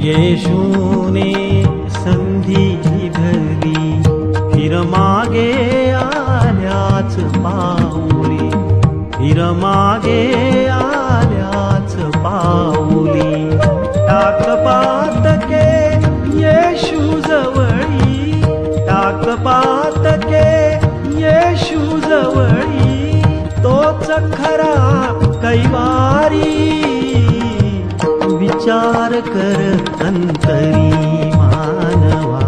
येशूने संधी धरली फिर मागे आल्याच पाऊली. फिर मागे आल्याच पाऊली. टाक पातके येशू जवळी. टाक पातके येशू जवळी. तोच खरा कैवा विचार कर अंतरी मानवा।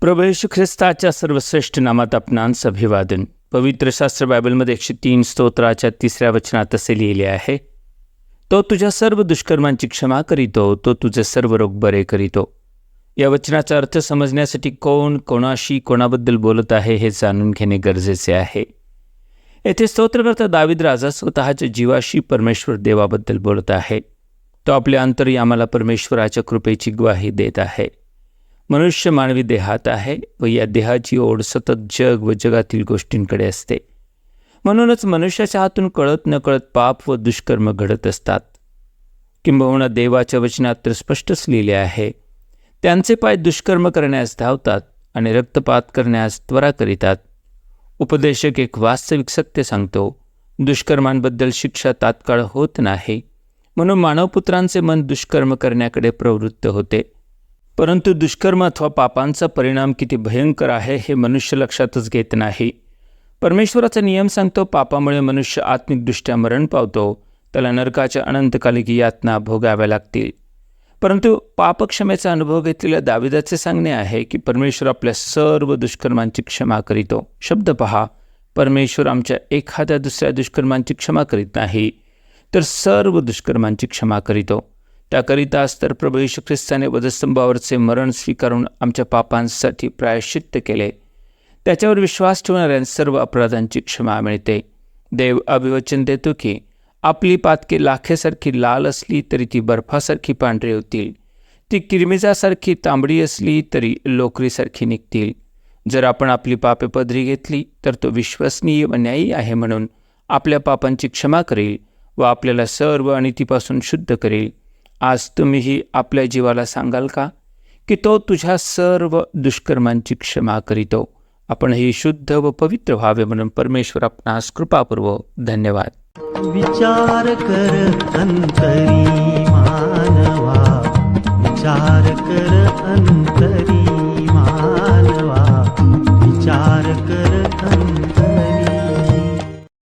प्रभू येशू ख्रिस्ताच्या सर्वश्रेष्ठ नामात आपणांस अभिवादन पवित्र शास्त्र बायबलमध्ये एकशे तीन स्तोत्राच्या तिसऱ्या वचनात असे लिहिले आहे तो तुझ्या सर्व दुष्कर्मांची क्षमा करीतो तो तुझे सर्व रोग बरे करीतो. या वचनाचा अर्थ समजण्यासाठी कोण कोणाशी कोणाबद्दल बोलत आहे हे जाणून घेणे गरजेचे आहे. येथे स्तोत्रकर्ता दाविद राजा स्वतःच्या जीवाशी परमेश्वर देवाबद्दल बोलत आहे. तो आपल्या आम्हाला परमेश्वराच्या कृपेची ग्वाही देत आहे. मनुष्य मानवी देहात आहे व या देहाची ओढ सतत जग व जगातील गोष्टींकडे असते. म्हणूनच मनुष्याच्या हातून कळत नकळत पाप व दुष्कर्म घडत असतात. किंबहुना देवाच्या वचनात तर स्पष्टच लिहिले आहे त्यांचे पाय दुष्कर्म करण्यास धावतात आणि रक्तपात करण्यास त्वरा करीतात. उपदेशक एक वास्तविक सत्य सांगतो दुष्कर्मांबद्दल शिक्षा तात्काळ होत नाही म्हणून मानवपुत्रांचे मन दुष्कर्म करण्याकडे प्रवृत्त होते. परंतु दुष्कर्म अथवा पापांचा परिणाम किती भयंकर आहे हे मनुष्य लक्षातच घेत नाही. परमेश्वराचा नियम सांगतो पापामुळे मनुष्य आत्मिकदृष्ट्या मरण पावतो. त्याला नरकाच्या अनंतकालिक यातना भोगाव्या लागतील. परंतु पापक्षमेचा अनुभव घेतलेल्या दाविदाचे सांगणे आहे की परमेश्वर आपल्या सर्व दुष्कर्मांची क्षमा करीतो. शब्द पहा परमेश्वर आमच्या एखाद्या दुसऱ्या दुष्कर्मांची क्षमा करीत नाही. तर सर्व दुष्कर्मांची क्षमा करीतो. त्याकरिताच तर प्रभू येशू ख्रिस्ताने वधस्तंभावरचे मरण स्वीकारून आमच्या पापांसाठी प्रायश्चित्त केले. त्याच्यावर विश्वास ठेवणाऱ्या सर्व अपराधांची क्षमा मिळते. देव अभिवचन देतो की आपली पातके लाखेसारखी लाल असली तरी ती बर्फासारखी पांढरी होतील. ती किरमिजासारखी तांबडी असली तरी लोकरीसारखी निघतील. जर आपण आपली पापे पदरी घेतली तर तो विश्वसनीय व न्यायी आहे म्हणून आपल्या पापांची क्षमा करेल. व आपल्याला सर्व अनितीपासून शुद्ध करेल. आज तुम्हीही आपल्या जीवाला सांगाल का? की तो तुझ्या सर्व दुष्कर्मांची क्षमा करीतो. आपणही शुद्ध व पवित्र व्हावे म्हणून परमेश्वर आपणास कृपापूर्व धन्यवाद. विचार कर अंतरी मानवा. विचार कर अंतरी